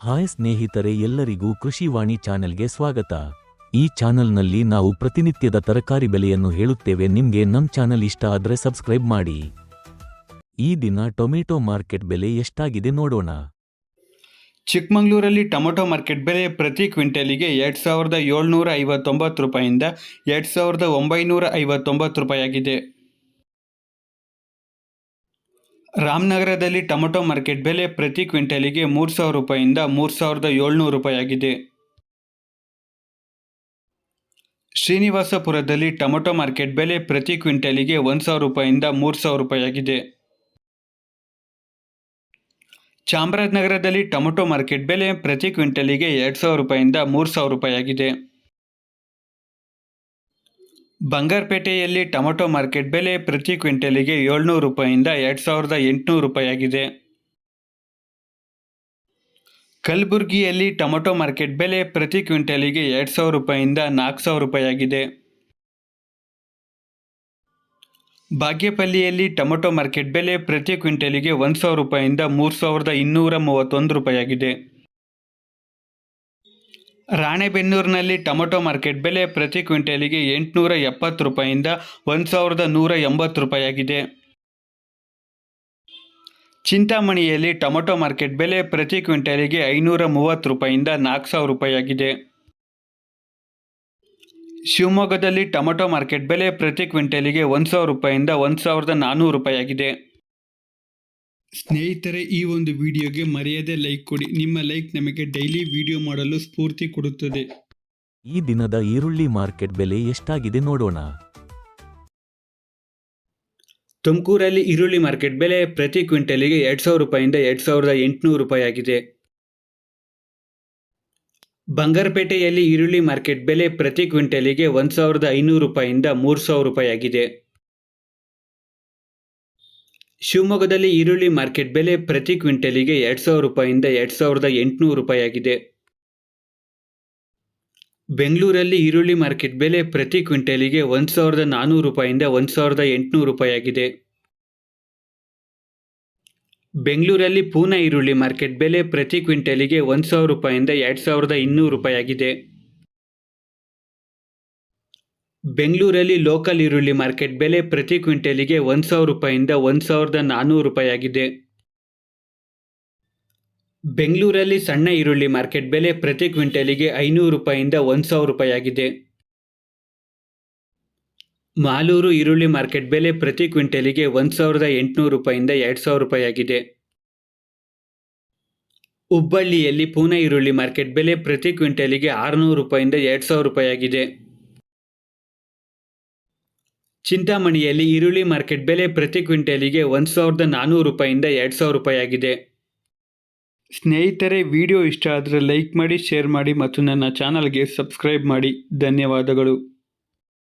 Hi ಸ್ನೇಹಿತರೆ ಎಲ್ಲರಿಗೂ ಕೃಷಿವಾಣಿ ಚಾನೆಲ್ಗೆ ಸ್ವಾಗತ. ಈ ಚಾನೆಲ್ನಲ್ಲಿ ನಾವು ಪ್ರತಿನಿತ್ಯದ ತರಕಾರಿ ಬೆಲೆಯನ್ನು ಹೇಳುತ್ತೇವೆ. ನಿಮಗೆ ನಮ್ ಚಾನೆಲ್ ಇಷ್ಟ ಆದರೆ ಸಬ್ಸ್ಕ್ರೈಬ್ ಮಾಡಿ. ಈ ದಿನ ಟೊಮೆಟೊ ಮಾರ್ಕೆಟ್ ಬೆಲೆ ಎಷ್ಟಾಗಿದೆ ನೋಡೋಣ. ಚಿಕ್ಕಮಗಳೂರಲ್ಲಿ ಟೊಮೊಟೊ ಮಾರ್ಕೆಟ್ ಬೆಲೆ ಪ್ರತಿ ಕ್ವಿಂಟಲಿಗೆ ಎರಡು ಸಾವಿರದ ಏಳ್ನೂರ ಐವತ್ತೊಂಬತ್ತು ರೂಪಾಯಿಂದ ಎರಡು ಸಾವಿರದ ಒಂಬೈನೂರ ಐವತ್ತೊಂಬತ್ತು ರೂಪಾಯಿ ಆಗಿದೆ ರಾಮನಗರದಲ್ಲಿ ಟೊಮೊಟೊ ಮಾರ್ಕೆಟ್ ಬೆಲೆ ಪ್ರತಿ ಕ್ವಿಂಟಲಿಗೆ ಮೂರು ಸಾವಿರ ರೂಪಾಯಿಂದ ಮೂರು ಸಾವಿರದ ಏಳ್ನೂರು ರೂಪಾಯಿ ಆಗಿದೆ ಶ್ರೀನಿವಾಸಪುರದಲ್ಲಿ ಟೊಮೊಟೊ ಮಾರ್ಕೆಟ್ ಬೆಲೆ ಪ್ರತಿ ಕ್ವಿಂಟಲಿಗೆ ಒಂದು ಸಾವಿರ ರೂಪಾಯಿಂದ ಮೂರು ಸಾವಿರ ರೂಪಾಯಿ ಆಗಿದೆ ಚಾಮರಾಜನಗರದಲ್ಲಿ ಟೊಮೊಟೊ ಮಾರ್ಕೆಟ್ ಬೆಲೆ ಪ್ರತಿ ಕ್ವಿಂಟಲಿಗೆ ಎರಡು ಸಾವಿರ ರೂಪಾಯಿಂದ ಮೂರು ಸಾವಿರ ರೂಪಾಯಿ ಆಗಿದೆ ಬಂಗಾರಪೇಟೆಯಲ್ಲಿ ಟೊಮೊಟೊ ಮಾರ್ಕೆಟ್ ಬೆಲೆ ಪ್ರತಿ ಕ್ವಿಂಟಲಿಗೆ ಏಳ್ನೂರು ರೂಪಾಯಿಂದ ಎರಡು ಸಾವಿರದ ಎಂಟುನೂರು ರೂಪಾಯಿಯಾಗಿದೆ. ಕಲಬುರಗಿಯಲ್ಲಿ ಟೊಮೊಟೊ ಮಾರ್ಕೆಟ್ ಬೆಲೆ ಪ್ರತಿ ಕ್ವಿಂಟಲಿಗೆ ಎರಡು ಸಾವಿರ ರೂಪಾಯಿಂದ ನಾಲ್ಕು ಸಾವಿರ ರೂಪಾಯಿಯಾಗಿದೆ. ಬಾಗೇಪಲ್ಲಿಯಲ್ಲಿ ಟೊಮೊಟೊ ಮಾರ್ಕೆಟ್ ಬೆಲೆ ಪ್ರತಿ ಕ್ವಿಂಟಲಿಗೆ ಒಂದು ಸಾವಿರ ರೂಪಾಯಿಂದ ಮೂರು ಸಾವಿರದ ಇನ್ನೂರ ಮೂವತ್ತೊಂದು ರೂಪಾಯಿ ಆಗಿದೆ ರಾಣೆಬೆನ್ನೂರಿನಲ್ಲಿ ಟೊಮೊಟೊ ಮಾರ್ಕೆಟ್ ಬೆಲೆ ಪ್ರತಿ ಕ್ವಿಂಟಲಿಗೆ ಎಂಟುನೂರ ಎಪ್ಪತ್ತು ರೂಪಾಯಿಂದ ಒಂದು ಸಾವಿರದ ನೂರ ಎಂಬತ್ತು ರೂಪಾಯಿಯಾಗಿದೆ. ಚಿಂತಾಮಣಿಯಲ್ಲಿ ಟೊಮೊಟೊ ಮಾರ್ಕೆಟ್ ಬೆಲೆ ಪ್ರತಿ ಕ್ವಿಂಟಲಿಗೆ ಐನೂರ ಮೂವತ್ತು ರೂಪಾಯಿಂದ ನಾಲ್ಕು ಸಾವಿರ ರೂಪಾಯಿ ಆಗಿದೆ ಶಿವಮೊಗ್ಗದಲ್ಲಿ ಟೊಮೊಟೊ ಮಾರ್ಕೆಟ್ ಬೆಲೆ ಪ್ರತಿ ಕ್ವಿಂಟಲಿಗೆ ಒಂದು ಸಾವಿರ ರೂಪಾಯಿಂದ ಒಂದು ಸಾವಿರದ ನಾನ್ನೂರು ರೂಪಾಯಿ ಆಗಿದೆ ಸ್ನೇಹಿತರೆ ಈ ಒಂದು ವಿಡಿಯೋಗೆ ಮರೆಯದೆ ಲೈಕ್ ಕೊಡಿ. ನಿಮ್ಮ ಲೈಕ್ ನಮಗೆ ಡೈಲಿ ವಿಡಿಯೋ ಮಾಡಲು ಸ್ಫೂರ್ತಿ ಕೊಡುತ್ತದೆ. ಈ ದಿನದ ಈರುಳ್ಳಿ ಮಾರ್ಕೆಟ್ ಬೆಲೆ ಎಷ್ಟಾಗಿದೆ ನೋಡೋಣ. ತುಮಕೂರಲ್ಲಿ ಈರುಳ್ಳಿ ಮಾರ್ಕೆಟ್ ಬೆಲೆ ಪ್ರತಿ ಕ್ವಿಂಟಲಿಗೆ ಎರಡು ಸಾವಿರ ರೂಪಾಯಿಂದ ಎರಡು ಸಾವಿರದ ಎಂಟುನೂರು ರೂಪಾಯಿ ಆಗಿದೆ. ಬಂಗಾರಪೇಟೆಯಲ್ಲಿ ಈರುಳ್ಳಿ ಮಾರ್ಕೆಟ್ ಬೆಲೆ ಪ್ರತಿ ಕ್ವಿಂಟಲಿಗೆ ಒಂದು ಸಾವಿರದ ಐನೂರು ರೂಪಾಯಿಂದ ಮೂರು ಸಾವಿರ ರೂಪಾಯಿ ಆಗಿದೆ. ಶಿವಮೊಗ್ಗದಲ್ಲಿ ಈರುಳ್ಳಿ ಮಾರ್ಕೆಟ್ ಬೆಲೆ ಪ್ರತಿ ಕ್ವಿಂಟಲಿಗೆ ಎರಡು ಸಾವಿರ ರೂಪಾಯಿಂದ ಎರಡು ಸಾವಿರದ ಎಂಟುನೂರು ರೂಪಾಯಿ ಆಗಿದೆ ಬೆಂಗಳೂರಲ್ಲಿ ಈರುಳ್ಳಿ ಮಾರ್ಕೆಟ್ ಬೆಲೆ ಪ್ರತಿ ಕ್ವಿಂಟಲಿಗೆ ಒಂದು ಸಾವಿರದ ನಾನ್ನೂರು ರೂಪಾಯಿಂದ ಒಂದು ಸಾವಿರದ ಎಂಟುನೂರು ರೂಪಾಯಿ ಆಗಿದೆ ಬೆಂಗಳೂರಲ್ಲಿ ಪೂನಾ ಈರುಳ್ಳಿ ಮಾರ್ಕೆಟ್ ಬೆಲೆ ಪ್ರತಿ ಕ್ವಿಂಟಲಿಗೆ ಒಂದು ಸಾವಿರ ರೂಪಾಯಿಂದ ಎರಡು ಸಾವಿರದ ಇನ್ನೂರು ರೂಪಾಯಿ ಆಗಿದೆ ಬೆಂಗಳೂರಲ್ಲಿ ಲೋಕಲ್ ಈರುಳ್ಳಿ ಮಾರ್ಕೆಟ್ ಬೆಲೆ ಪ್ರತಿ ಕ್ವಿಂಟಲಿಗೆ ಒಂದು ಸಾವಿರ ರೂಪಾಯಿಂದ ಒಂದು ಸಾವಿರದ ನಾನ್ನೂರು ರೂಪಾಯಿ ಆಗಿದೆ ಬೆಂಗಳೂರಲ್ಲಿ ಸಣ್ಣ ಈರುಳ್ಳಿ ಮಾರ್ಕೆಟ್ ಬೆಲೆ ಪ್ರತಿ ಕ್ವಿಂಟಲಿಗೆ ಐನೂರು ರೂಪಾಯಿಂದ ಒಂದು ಸಾವಿರ ರೂಪಾಯಿ ಆಗಿದೆ ಮಾಲೂರು ಈರುಳ್ಳಿ ಮಾರ್ಕೆಟ್ ಬೆಲೆ ಪ್ರತಿ ಕ್ವಿಂಟಲಿಗೆ ಒಂದು ಸಾವಿರದ ಎಂಟುನೂರು ರೂಪಾಯಿಂದ ಎರಡು ಸಾವಿರ ರೂಪಾಯಿ ಆಗಿದೆ ಹುಬ್ಬಳ್ಳಿಯಲ್ಲಿ ಪೂನಾ ಈರುಳ್ಳಿ ಮಾರ್ಕೆಟ್ ಬೆಲೆ ಪ್ರತಿ ಕ್ವಿಂಟಲಿಗೆ ಆರುನೂರು ರೂಪಾಯಿಂದ ಎರಡು ಸಾವಿರ ರೂಪಾಯಿ ಆಗಿದೆ ಚಿಂತಾಮಣಿಯಲ್ಲಿ ಈರುಳ್ಳಿ ಮಾರ್ಕೆಟ್ ಬೆಲೆ ಪ್ರತಿ ಕ್ವಿಂಟಲಿಗೆ ಒಂದು ಸಾವಿರದ ನಾನ್ನೂರು ರೂಪಾಯಿಂದ ಎರಡು ಸಾವಿರ ರೂಪಾಯಿ ಆಗಿದೆ ಸ್ನೇಹಿತರೆ, ವಿಡಿಯೋ ಇಷ್ಟ ಆದರೆ ಲೈಕ್ ಮಾಡಿ, ಶೇರ್ ಮಾಡಿ ಮತ್ತು ನನ್ನ ಚಾನಲ್ಗೆ ಸಬ್ಸ್ಕ್ರೈಬ್ ಮಾಡಿ. ಧನ್ಯವಾದಗಳು.